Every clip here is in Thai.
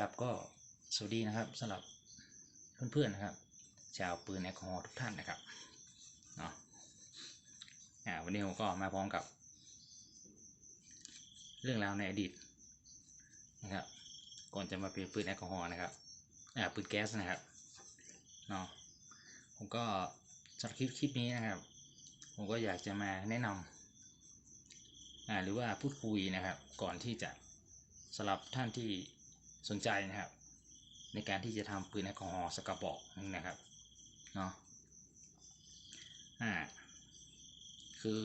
ครับก็สวัสดีนะครับสำหรับเพื่อนๆนะครับชาวปืนแอลกอฮอล์ทุกท่านนะครับเนาะอ่าวันนี้ผมก็มาพร้อมกับ เรื่องราวในอดีตนะครับ ก่อนจะมาเป็นปืนแอลกอฮอล์นะครับอ่าปืนแก๊สนะครับเนาะผมก็สำหรับคลิปคลิปนี้นะครับ ผมก็อยากจะมาแนะนำอ่าหรือว่าพูดคุยนะครับ ก่อนที่จะสำหรับท่านที่ สนใจนะครับ ในการที่จะทำปืนแอลกอฮอล์สกระบอกนึงนะครับเนาะอ่าคือ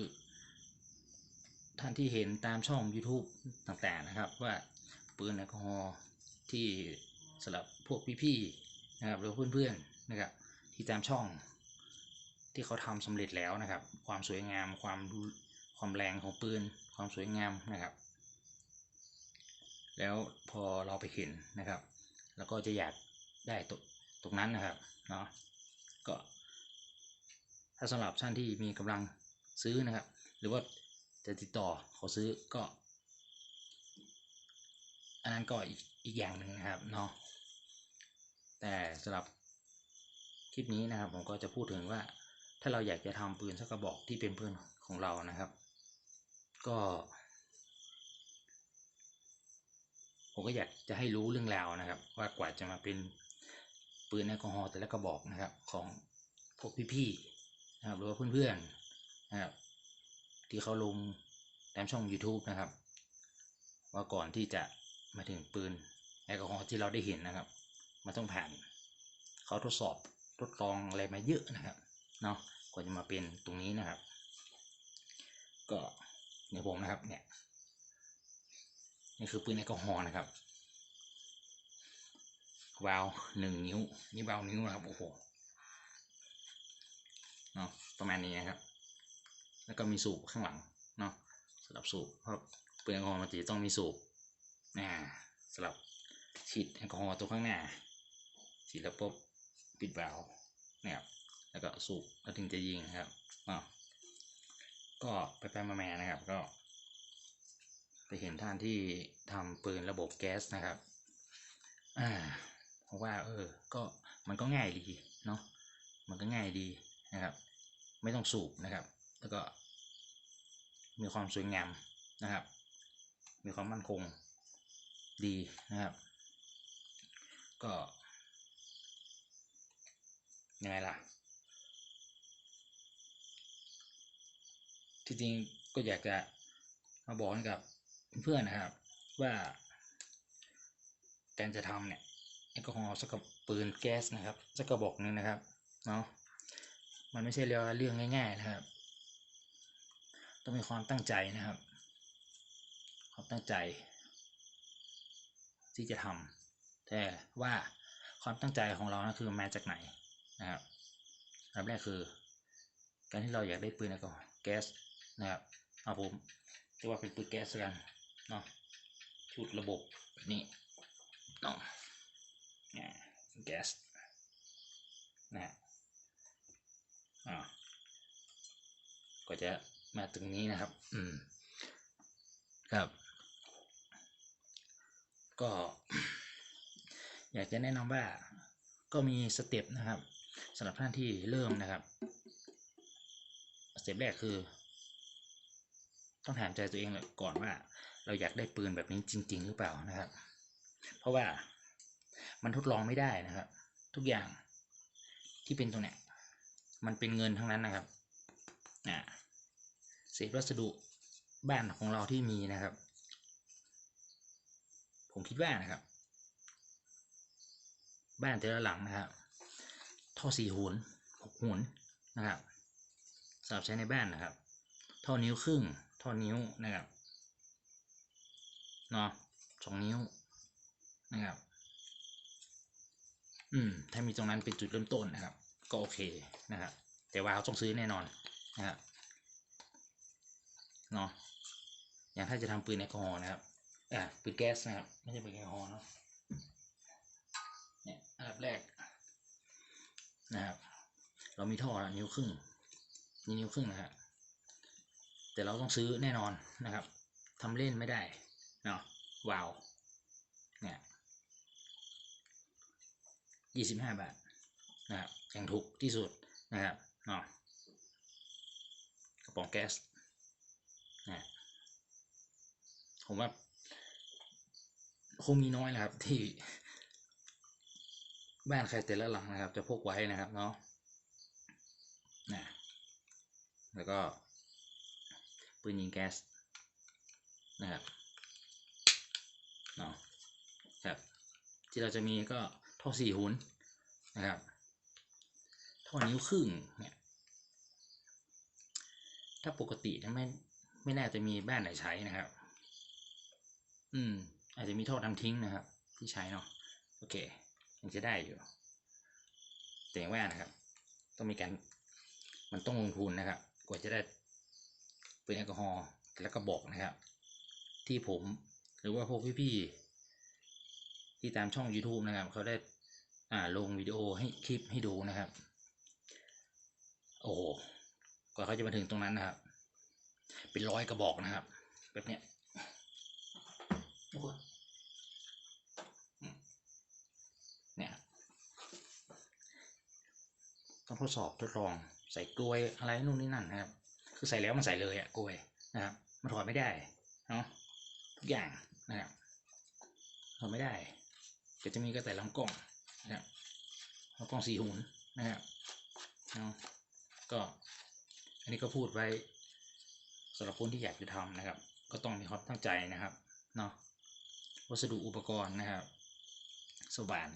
ท่านที่เห็นตามช่อง YouTube ต่างๆนะครับ ว่าปืนแอลกอฮอล์ที่สำหรับพวกพี่ๆนะครับหรือเพื่อนๆนะครับ ที่ตามช่องที่เขาทำสำเร็จแล้วนะครับ ความสวยงามความความแรงของปืน ความสวยงามนะครับ แล้วพอเราไปเห็นนะครับ แล้วก็จะอยากได้ตรงตรงนั้นนะครับเนาะก็ถ้าสำหรับท่านที่มีกำลังซื้อนะครับ หรือว่าจะติดต่อขอซื้อก็ อันนั้นก็อีกอีกอย่างหนึ่งนะครับเนาะแต่สำหรับคลิปนี้นะครับผมก็จะพูดถึงว่าถ้าเราอยากจะทำปืนสักกระบอกที่เป็นปืนของเรานะครับ ก็ ผมก็อยากจะให้รู้เรื่องราวนะครับ ว่ากว่าจะมาเป็นปืนแอลกอฮอล์แต่ละกระบอกนะครับ ของพวกพี่ๆนะครับหรือว่าเพื่อนๆนะครับที่เขาลงตามช่อง YouTube นะครับ ว่าก่อนที่จะมาถึงปืนแอลกอฮอล์ที่เราได้เห็นนะครับ มันต้องผ่านเขาทดสอบทดลองอะไรมาเยอะนะครับเนาะกว่าจะมาเป็นตรงนี้นะครับ ก็เนี่ยผมนะครับเนี่ย นี่คือปืนแอลกอฮอล์นะครับวาล์วหนึ่งนิ้วนี่วาล์วนิ้วนะครับโอ้โหเนาะประมาณนี้นะครับ แล้วก็มีสูบข้างหลังเนาะสำหรับสูบเพราะปืนแอลกอฮอล์มันจะต้องมีสูบนะสำหรับฉีดแอลกอฮอล์ตัวข้างหน้าฉีดแล้วปุ๊บปิดวาล์วนะครับแล้วก็สูบแล้วถึงจะยิงครับเนาะก็ไปไปมาๆนะครับ ก็ ไปเห็นท่านที่ทำปืนระบบแก๊สนะครับ อ่าเพราะว่า เออ ก็มันก็ง่ายดีเนาะมันก็ง่ายดีนะครับ ไม่ต้องสูบนะครับ แล้วก็ มีความสวยงามนะครับ มีความมั่นคงดีนะครับ ก็ยังไงล่ะ ที่จริงก็อยากจะมาบอกกับ เพื่อนๆนะครับ ว่าการจะทำเนี่ยแอลกอฮอล์สักกับปืนแก๊สนะครับสักกระบอกหนึ่งนะครับเนาะมันไม่ใช่เรื่องง่าย ๆนะครับ ต้องมีความตั้งใจนะครับ ความตั้งใจ ที่จะทำแต่ว่าความตั้งใจของเรานะคือมาจากไหนนะครับอันแรกคือ การที่เราอยากได้ปืนแอลกอฮอล์แก๊สนะครับเอาผมจะว่าเป็นปืนแก๊สกัน เนาะชุดระบบนี้เนาะเนี่ยแก๊สนะฮะอ่าก็จะมาตรงนี้นะครับ อืม ครับ ก็ อยากจะแนะนำว่าก็มีสเต็ปนะครับสำหรับท่านที่เริ่มนะครับ สเต็ปแรกคือ ต้องถามใจตัวเองก่อนว่า เราอยากได้ปืนแบบนี้จริง ๆ หรือเปล่านะครับ เพราะว่ามันทดลองไม่ได้นะครับ ทุกอย่างที่เป็นตรงเนี้ยมันเป็นเงินทั้งนั้นนะครับอ่าเศษวัสดุบ้านของเราที่มีนะครับ ผมคิดว่านะครับ บ้านแต่ละหลังนะครับท่อสี่หุนหกหุนนะครับสำหรับใช้ในบ้านนะครับท่อนิ้วครึ่งท่อนิ้วนะครับ เนาะสองนิ้วนะครับอืมถ้ามีตรงนั้นเป็นจุดเริ่มต้นนะครับ ก็โอเคนะครับแต่ว่าเขาต้องซื้อแน่นอนนะครับเนาะอย่างถ้าจะทำปืนแอลกอฮอล์นะครับอ่าปืนแก๊สนะครับไม่ใช่ปืนแอลกอฮอล์เนาะเนี่ยอันดับแรกนะครับเรามีท่อละนิ้วครึ่งนี่นิ้วครึ่งนะครับแต่เราต้องซื้อแน่นอนนะครับทำเล่นไม่ได้ เนาะวาวเนี่ยยี่สิบห้าบาทนะครับยังถูกที่สุดนะครับเนาะกระป๋องแก๊สนะผมว่าคงมีน้อยนะครับที่บ้านใครแต่ละหลังนะครับ จะพกไว้นะครับเนาะนะแล้วก็ปืนยิงแก๊สนะครับ เนาะครับที่เราจะมีก็ท่อสี่หุนนะครับท่อนิ้วครึ่งเนี่ยถ้าปกติเนี่ยไม่ไม่น่าจะมีบ้านไหนใช้นะครับ อืม อาจจะมีท่อทำทิ้งนะครับ ที่ใช้เนาะโอเคยังจะได้อยู่แต่ว่านะครับ ต้องมีการมันต้องลงทุนนะครับ กว่าจะได้เปืนแอลกอฮอล์แล้วก็บอกนะครับ ที่ผม รือว่าพวกพี่ๆที่ตามช่อง YouTube นะครับเขาได้อ่าลงวิดีโอให้คลิปให้ดูนะครับ โอ้โหกว่าเขาจะมาถึงตรงนั้นนะครับ เป็นร้อยกระบอกนะครับ แบบเนี้ยทุกคนเนี่ยต้องทดสอบทดลองใส่กลวยอะไรนู่นนี่นั่นนะครับ คือใส่แล้วมันใส่เลยอะกลวยนะครับมันถอดไม่ได้เนาะทุกอย่าง นะครับถอดไม่ได้ก็จะมีก็แต่ลำกล้องนะครับลำกล้องสี่หุนนะครับเนาะก็อันนี้ก็พูดไว้สำหรับคนที่อยากจะทำนะครับ ก็ต้องมีความตั้งใจนะครับเนาะวัสดุอุปกรณ์นะครับสว่าน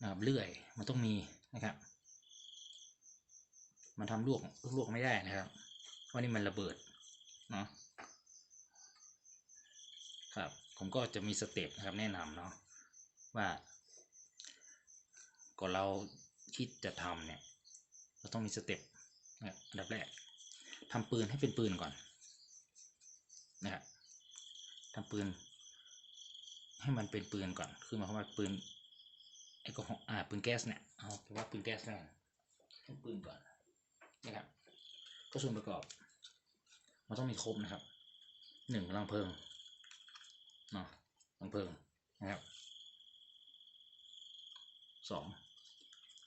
นะครับเลื่อยมันต้องมีนะครับ มันทำลวกลวกไม่ได้นะครับเพราะนี่มันระเบิดเนาะ ครับ ผมก็จะมีสเต็ปนะครับแนะนำเนาะว่าก่อนเราคิดจะทำเนี่ยเราต้องมีสเต็ปนะครับอันดับแรกทำปืนให้เป็นปืนก่อนนะครับทำปืน ให้มันเป็นปืนก่อน คือหมายความว่าปืนแอลกอฮอล์อ่าปืนแก๊สเนี่ยเอาว่าปืนแก๊สแล้วกันเป็นปืนก่อนนะครับ ก็ส่วนประกอบ มันต้องมีครบนะครับหนึ่งรังเพลิง นาะรังเพลิงนะครับสอง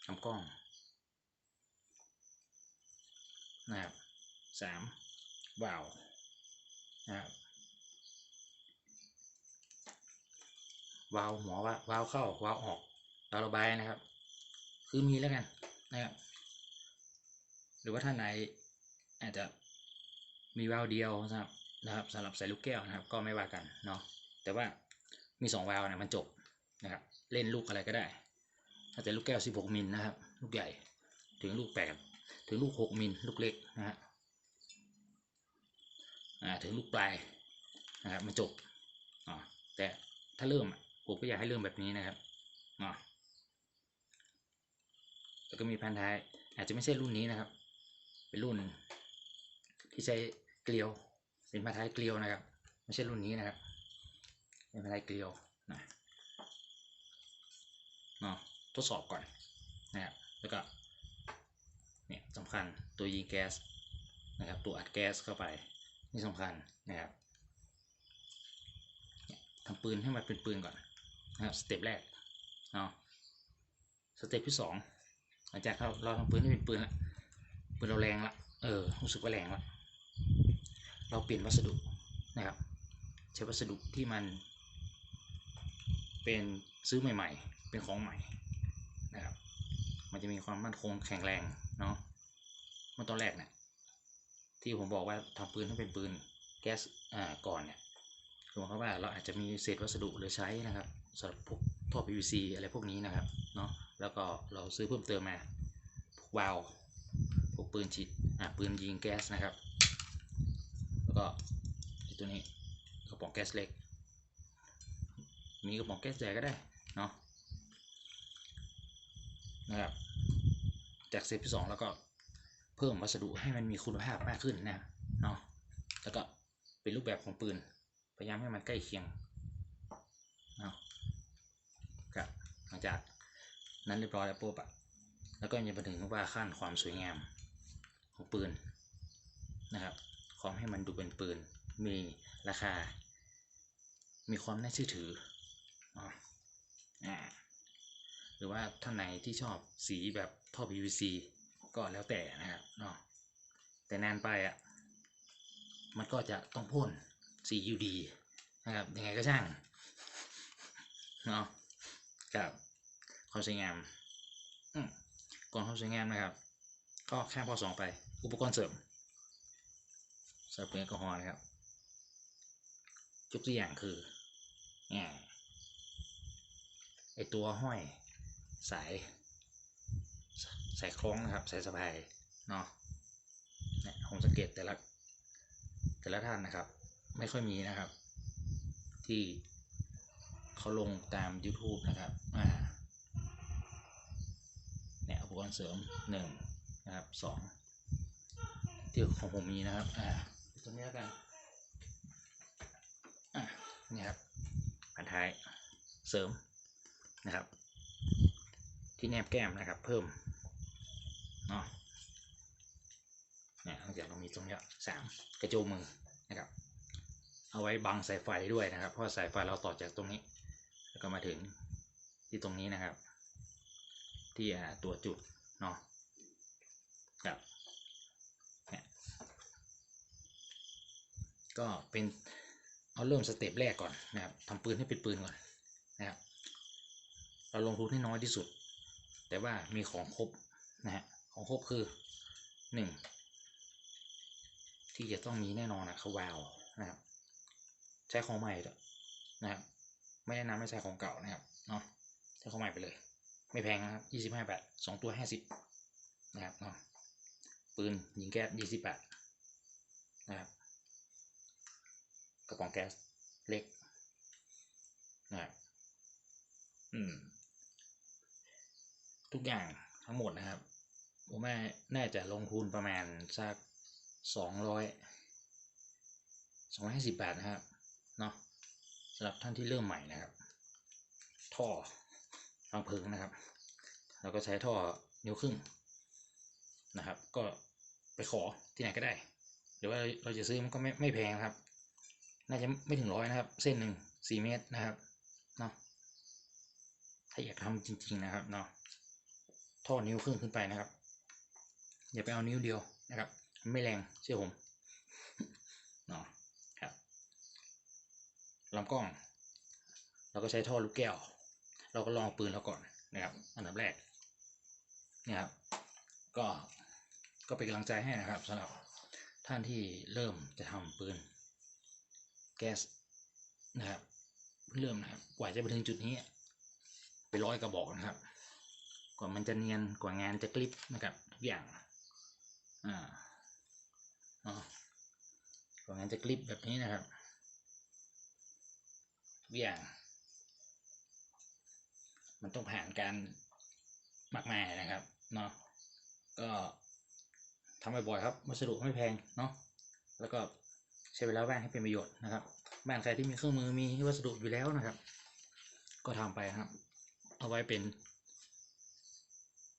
ลำกล้องนะครับสามวาวนะครับวาวหัววาวาวเข้าวาวออกวาวระบายนะครับ คือมีแล้วกันนะครับ หรือว่าท่านไหนอาจจะมีวาวเดียวนะครับนะครับสำหรับใส่ลูกแก้วนะครับ ก็ไม่ว่ากันเนาะ แต่ว่ามีสองวาล์วเนี่ยมันจบนะครับเล่นลูกอะไรก็ได้ถ้าแต่ลูกแก้ว 16มิลนะครับ ลูกใหญ่ถึงลูก 8 ถึงลูก 6มิลลูกเล็กนะฮะถึงลูกปลายนะครับมันจบอ๋อแต่ถ้าเริ่มอะผมก็อยากให้เริ่มแบบนี้นะครับอ๋อแล้วก็มีพันท้ายอาจจะไม่ใช่รุ่นนี้นะครับ เป็นรุ่นที่ใช้เกลียวเป็นพันท้ายเกลียวนะครับ ไม่ใช่รุ่นนี้นะครับ เป็นพันท้เกลียวนะเนาะทดสอบก่อนนะครับแล้วก็เนี่ยสำคัญตัวยิงแก๊สนะครับตัวอัดแก๊สเข้าไปนี่สำคัญนะครับเนี่ยทำปืนให้มันเป็นปืนก่อนนะครับสเต็ปแรกเนาะสเต็ปที่สองหลังจากเราเราทำปืนให้เป็นปืนละปืนเราแรงละเออรู้สึกว่าแรงละเราเปลี่ยนวัสดุนะครับใช้วัสดุที่มัน เป็นซื้อใหม่ ๆ เป็นของใหม่นะครับ มันจะมีความมั่นคงแข็งแรงเนาะเมื่อตอนแรกเนี่ยที่ผมบอกว่าทำปืนให้เป็นปืนแก๊สอ่าก่อนเนี่ยคือหมายความว่าเราอาจจะมีเศษวัสดุเหลือใช้นะครับสำหรับพวกท่อ PVC อะไรพวกนี้นะครับเนาะแล้วก็เราซื้อเพิ่มเติมมาพวกวาล์วพวกปืนฉีดอ่าปืนยิงแก๊สนะครับ แล้วก็อ้ตัวนี้กระป๋องแก๊สเล็ก มีกระป๋องแก๊สใหญ่ก็ได้เนาะนะครับจากเซตที่สองแล้วก็เพิ่มวัสดุให้มันมีคุณภาพมากขึ้นนะเนาะแล้วก็เป็นรูปแบบของปืน พยายามให้มันใกล้เคียงเนาะครับหลังจากนั้นเรียบร้อยแล้วปุ๊บอะแล้วก็ยังไปถึงว่าขั้นความสวยงามของปืนนะครับความให้มันดูเป็นปืน มีราคา มีความน่าเชื่อถือ อ่าอ่ารือว่าท่านไหนที่ชอบสีแบบท่อ PVC ก็แล้วแต่นะครับเนาะแต่นานไปอะมันก็จะต้องพ่นสีอยู่ดีนะครับยังไงก็ช่างเนาะกับความสวยงามอืมก่อนความสวยงามนะครับ ก็ข้ามข้อสองไป อุปกรณ์เสริมสำหรับแอลกอฮอล์นะครับยกตัวอย่างคือเนี่ย ไอตัวห้อยสายสายคล้องนะครับสายสะพายเนาะเนี่ยผมสังเกตแต่ละแต่ละท่านนะครับ ไม่ค่อยมีนะครับ ที่เขาลงตาม YouTube นะครับอ่าเนี่ยอุปกรณ์เสริมหนึ่งนะครับสองที่ของผมมีนะครับอ่าตัวนี้แล้วกันอะนี่ครับพันท้ายเสริม นะครับ ที่แนบแก้มนะครับ เพิ่มเนาะเนี่ยหลังจากเรามีตรงนี้สามกระโจมมือนะครับ เอาไว้บังสายไฟด้วยนะครับ เพราะสายไฟเราต่อจากตรงนี้ แล้วก็มาถึงที่ตรงนี้นะครับ ที่ตัวจุดเนาะครับเนี่ยก็เป็นเอาเริ่มสเต็ปแรกก่อนนะครับทำปืนให้เป็นปืนก่อน เราลงทุนให้น้อยที่สุด แต่ว่ามีของครบนะฮะของครบคือหนึ่งที่จะต้องมีแน่นอนนะคือวาวนะครับใช้ของใหม่ด้วยนะครับไม่แนะนำให้ใช้ของเก่านะครับเนาะใช้ของใหม่ไปเลย ไม่แพงนะครับยี่สิบห้าบาทสองตัวห้าสิบนะครับเนาะปืนยิงแก๊สยี่สิบบาทนะครับกระป๋องแก๊สเล็กนะครับอืม ทุกอย่างทั้งหมดนะครับ ผมว่าน่าจะลงทุนประมาณสักสองร้อยสองร้อยห้าสิบบาทนะครับเนาะสำหรับท่านที่เริ่มใหม่นะครับ ท่อฟังเพิงนะครับ เราก็ใช้ท่อนิ้วครึ่งนะครับ ก็ไปขอที่ไหนก็ได้หรือว่าเราจะซื้อมันก็ไม่ไม่แพงครับ น่าจะไม่ถึงร้อยนะครับ เส้นหนึ่งสี่เมตรนะครับเนาะถ้าอยากทำจริง ๆนะครับเนาะ ท่อนิ้วครึ่งขึ้นไปนะครับ อย่าไปเอานิ้วเดียวนะครับ ไม่แรงเชื่อผมเนาะครับลำกล้อง เราก็ใช้ท่อลูกแก้ว เราก็ลองปืนเราก่อนนะครับ อันดับแรกนี่ครับ ก็ก็เป็นกำลังใจให้นะครับสำหรับท่านที่เริ่มจะทำปืนแก๊สนะครับเพิ่งเริ่มนะครับกว่าจะไปถึงจุดนี้ไปร้อยกระบอกนะครับ กว่ามันจะเนียนกว่างานจะกลิปนะครับทุกอย่างอ่าเนาะกว่างานจะกลิปแบบนี้นะครับทุกอย่าง มันต้องผ่านการมากมายนะครับเนาะก็ทำบ่อยๆครับวัสดุไม่แพงเนาะแล้วก็ใช้เวลาว่างให้เป็นประโยชน์นะครับบ้านใครที่มีเครื่องมือมีวัสดุอยู่แล้วนะครับ ก็ทำไปครับ เอาไว้เป็น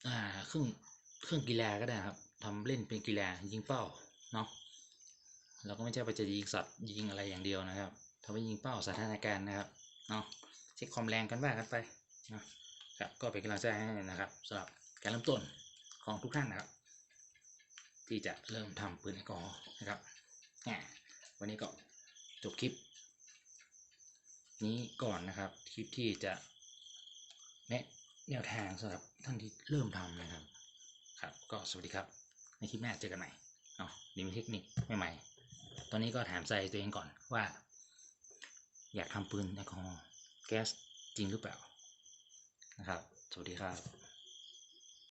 อ่าเครื่องเครื่องกีฬาก็ได้ครับทำเล่นเป็นกีฬายิงเป้าเนาะเราก็ไม่ใช่ไปจะยิงสัตว์ยิงอะไรอย่างเดียวนะครับทำให้ยิงเป้าสถานการณ์นะครับเนาะเช็คความแรงกันบ้างกันไปนะครับก็เป็นกำลังใจให้นะครับสำหรับการเริ่มต้นของทุกท่านนะครับ ที่จะเริ่มทำปืนแอลกอฮอล์นะครับวันนี้ก็จบคลิป นี้ก่อนนะครับคลิปที่จะแนะแนวทางสำหรับ ท่านที่เริ่มทำนะครับ ครับ ก็สวัสดีครับ ในคลิปหน้าเจอกันใหม่เนาะเดี๋ยวมีเทคนิคใหม่ๆตอนนี้ก็ถามใจตัวเองก่อนว่า อยากทำปืนแอลกอฮอล์แก๊สจริงหรือเปล่านะครับ สวัสดีครับ